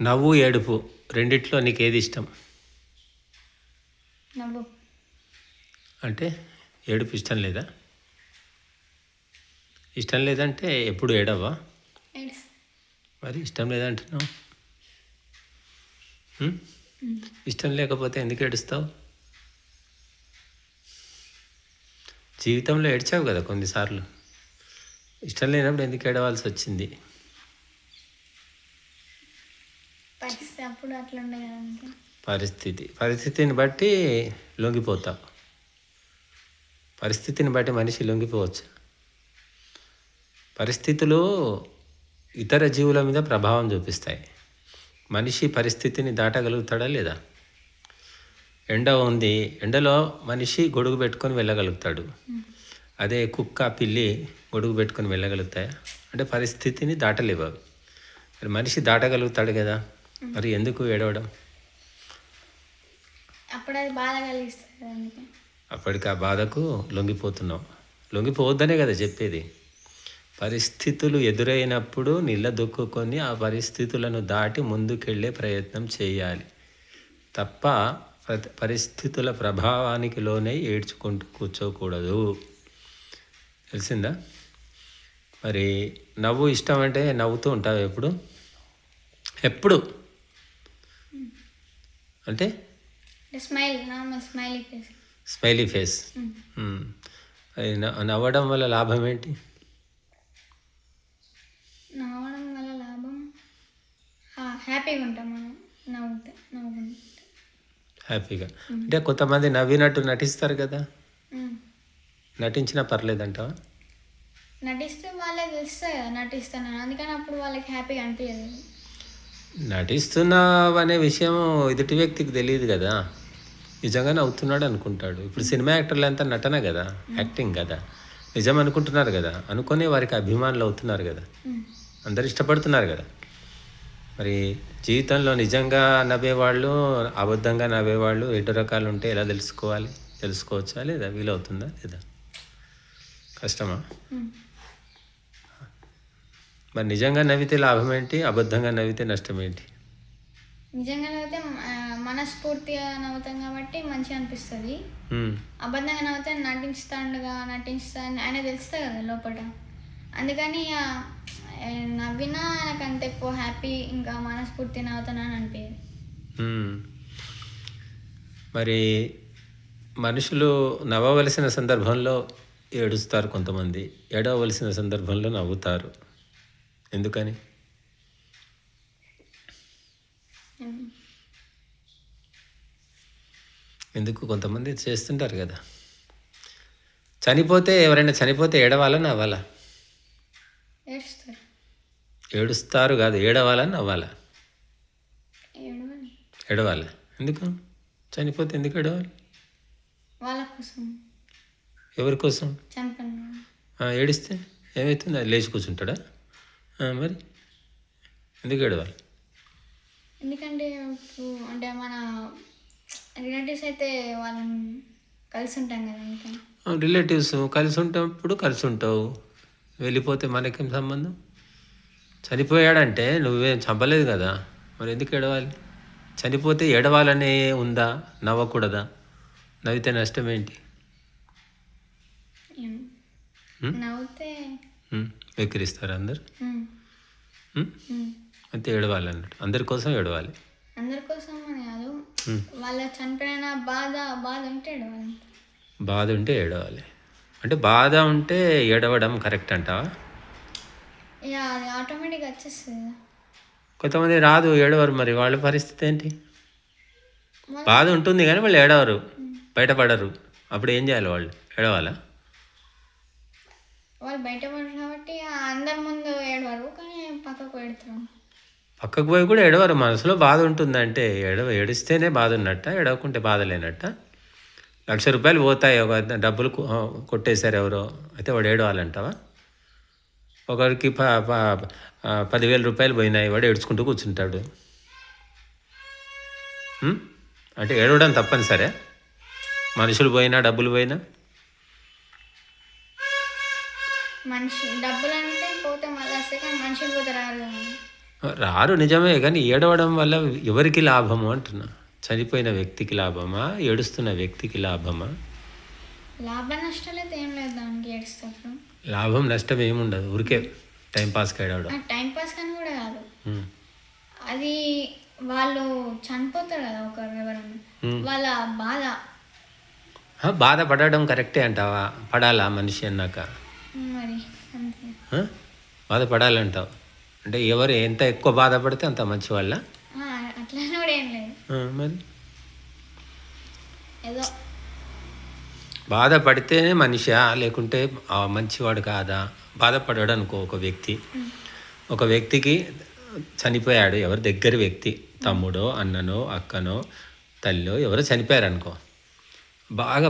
నవ్వు ఏడుపు రెండిట్లో నీకు ఏది ఇష్టం నవ్వు. అంటే ఏడుపు ఇష్టం లేదా? ఇష్టం లేదంటే ఎప్పుడు ఏడవా? మరి ఇష్టం లేదంటున్నావు? ఇష్టం లేకపోతే ఎందుకు ఏడుస్తావు? జీవితంలో ఏడ్చావు కదా కొన్నిసార్లు. ఇష్టం లేనప్పుడు ఎందుకు ఏడవాల్సి వచ్చింది పరిస్థితి అప్పుడు అట్లా పరిస్థితి. పరిస్థితిని బట్టి లొంగిపోతావు పరిస్థితిని బట్టి మనిషి లొంగిపోవచ్చు. పరిస్థితులు ఇతర జీవుల మీద ప్రభావం చూపిస్తాయి. మనిషి పరిస్థితిని దాటగలుగుతాడా లేదా? ఎండ ఉంది. ఎండలో మనిషి గొడుగు పెట్టుకొని వెళ్ళగలుగుతాడు. అదే కుక్క పిల్లి గొడుగు పెట్టుకొని వెళ్ళగలుగుతాయా? అంటే పరిస్థితిని దాటలేవు అవి. మరి మనిషి దాటగలుగుతాడు కదా? మరి ఎందుకు ఏడవడం? అప్పుడు అది బాధ కలిగిస్తుంది అందుకే. అప్పటికి ఆ బాధకు లొంగిపోతున్నాం. లొంగిపోవద్దనే కదా చెప్పేది. పరిస్థితులు ఎదురైనప్పుడు నిలదొక్కుకొని ఆ పరిస్థితులను దాటి ముందుకెళ్ళే ప్రయత్నం చేయాలి. తప్ప ప్ర- పరిస్థితుల ప్రభావానికి లోనే ఏడ్చుకుంటూ కూర్చోకూడదు. తెలిసిందా? మరి నవ్వు ఇష్టం అంటే నవ్వుతూ ఉంటావు ఎప్పుడు? ఎప్పుడు? అంటే? స్మైల్ ఫేస్ స్మైలీ ఫేస్ మ్మ్. అది నవ్వడం వల్ల లాభం ఏంటి? నవ్వడం వల్ల లాభం? హ్యాపీగా ఉంటాం మనం. నవ్వుతే నవ్వుకుంటే. హ్యాపీగా. అంటే కొంతమంది నవ్వినట్టు నటిస్తారు కదా. నటించినా పర్లేదంటావా? నటిస్తే వాళ్ళే తెలుస్తాయి కదా నటిస్తాను అందుకని అప్పుడు వాళ్ళకి హ్యాపీగా అనిపించదు నటిస్తున్నావు అనే విషయం ఎదుటి వ్యక్తికి తెలియదు కదా. నిజంగా నవ్వుతున్నాడు అనుకుంటాడు. ఇప్పుడు సినిమా యాక్టర్లు అంతా నటన కదా యాక్టింగ్ కదా. నిజం అనుకుంటున్నారు కదా. అనుకునే వారికి అభిమానులు అవుతున్నారు కదా. అందరు ఇష్టపడుతున్నారు కదా. మరి జీవితంలో నిజంగా నవ్వేవాళ్ళు అబద్ధంగా నవ్వేవాళ్ళు ఎటు రకాలు ఉంటే ఎలా తెలుసుకోవాలి? తెలుసుకోవచ్చా లేదా? వీలవుతుందా లేదా? కష్టమా? మరి నిజంగా నవ్వితే లాభం ఏంటి? అబద్ధంగా నవ్వితే నష్టం ఏంటి? నిజంగా నవ్వితే మనస్ఫూర్తిగా నవ్వుతాం కాబట్టి మంచిగా అనిపిస్తుంది. అబద్ధంగా నవ్వుతే నటిస్తాడుగా నటిస్తా ఆయన తెలుస్తుంది కదా లోపల. అందుకని నవ్వినా నాకు అంత ఎక్కువ హ్యాపీ ఇంకా మనస్ఫూర్తి నవ్వుతానని అనిపించదు ఉమ్. మరి మనుషులు నవ్వవలసిన సందర్భంలో ఏడుస్తారు కొంతమంది. ఏడవలసిన సందర్భంలో నవ్వుతారు. ఎందుకని. ఎందుకు? కొంతమంది చేస్తుంటారు కదా. చనిపోతే ఎవరైనా చనిపోతే ఏడవాలా నవ్వాలా? ఏడుస్తారు. కాదు ఏడవాలా నవ్వాలా? ఏడవని ఏడవాలా? ఎందుకు? చనిపోతే ఎందుకు ఏడవాలి? ఎవరి కోసం? ఏడిస్తే? ఏమవుతుంది అది లేచి కూర్చుంటాడా? మరి? ఎందుకు ఏడవాలి? ఎందుకంటే అంటే మన రిలేటివ్స్ అయితే వాళ్ళని కలిసి ఉంటాం కదా రిలేటివ్స్ కలిసి ఉంటప్పుడు కలిసి ఉంటావు. వెళ్ళిపోతే మనకేం సంబంధం? చనిపోయాడంటే నువ్వేం చంపలేదు కదా? మరి ఎందుకు ఏడవాలి? చనిపోతే ఏడవాలనే ఉందా? నవ్వకూడదా? నవ్వితే నష్టం ఏంటి? నవ్వుతే వెక్కిరిస్తారు అందరు. అంతే ఏడవాలి అన్నట్టు. అందరి కోసం ఏడవాలి. అందరి కోసం అని కాదు. వాళ్ళ చనిపోయిన బాధ బాధ ఉంటే ఏడవాలి. బాధ ఉంటే ఏడవాలి. అంటే బాధ ఉంటే ఏడవడం కరెక్ట్ అంటావా? ఆటోమేటిక్గా వచ్చేస్తుంది. కొంతమంది రాదు ఏడవరు మరి. వాళ్ళ పరిస్థితి ఏంటి? బాధ ఉంటుంది కానీ వాళ్ళు ఏడవరు. బయటపడరు. అప్పుడు ఏం చేయాలి వాళ్ళు? ఏడవాలా? వాళ్ళు బయట పడరు కాబట్టి అందరి ముందు ఏడవరు కానీ పక్కకు ఏడుతారు. పక్కకు పోయి కూడా ఏడవరు. మనసులో బాధ ఉంటుందంటే ఏడవ ఏడిస్తేనే బాధ ఉన్నట్ట ఏడవకుంటే బాధ లేనట్ట. లక్ష రూపాయలు పోతాయి. ఒక డబ్బులు కొట్టేశారు ఎవరో అయితే వాడు ఏడవాలంటావా? ఒకరికి ప ప- పదివేల రూపాయలు పోయినాయి. వాడు ఏడ్చుకుంటూ కూర్చుంటాడు. అంటే ఏడవడం తప్పనిసరే. మనుషులు పోయినా డబ్బులు పోయినా. మనిషి. డబ్బులు అంటే పోతే మళ్ళీ వస్తాయి కానీ మనుషులు పోతే రారు రారు నిజమే కానీ ఏడవడం వల్ల ఎవరికి లాభము అంటున్నా? చనిపోయిన వ్యక్తికి లాభమా? ఏడుస్తున్న వ్యక్తికి లాభమా? లాభ నష్టాలు అయితే ఏం లేదు దానికి ఏడుస్తారు లాభం నష్టం ఏముండదు ఊరికే టైంపాస్కి ఏడవడం. టైం పాస్ కానీ కూడా కాదు. అది వాళ్ళు చనిపోతారు కదా ఒకరు ఎవరన్నా. ఉమ్. వాళ్ళ బాధ. బాధపడడం కరెక్టే అంటావా? పడాలా మనిషి అన్నాక? బాధపడాలంటావు. అంటే ఎవరు ఎంత ఎక్కువ బాధపడితే అంత మంచి వాళ్ళ మరి? బాధపడితేనే మనిషా? లేకుంటే మంచివాడు కాదా? బాధపడాడు అనుకో ఒక వ్యక్తి. ఒక వ్యక్తికి చనిపోయాడు. ఎవరు? దగ్గర వ్యక్తి. తమ్ముడో అన్ననో అక్కనో తల్లో ఎవరో చనిపోయారు అనుకో బాగా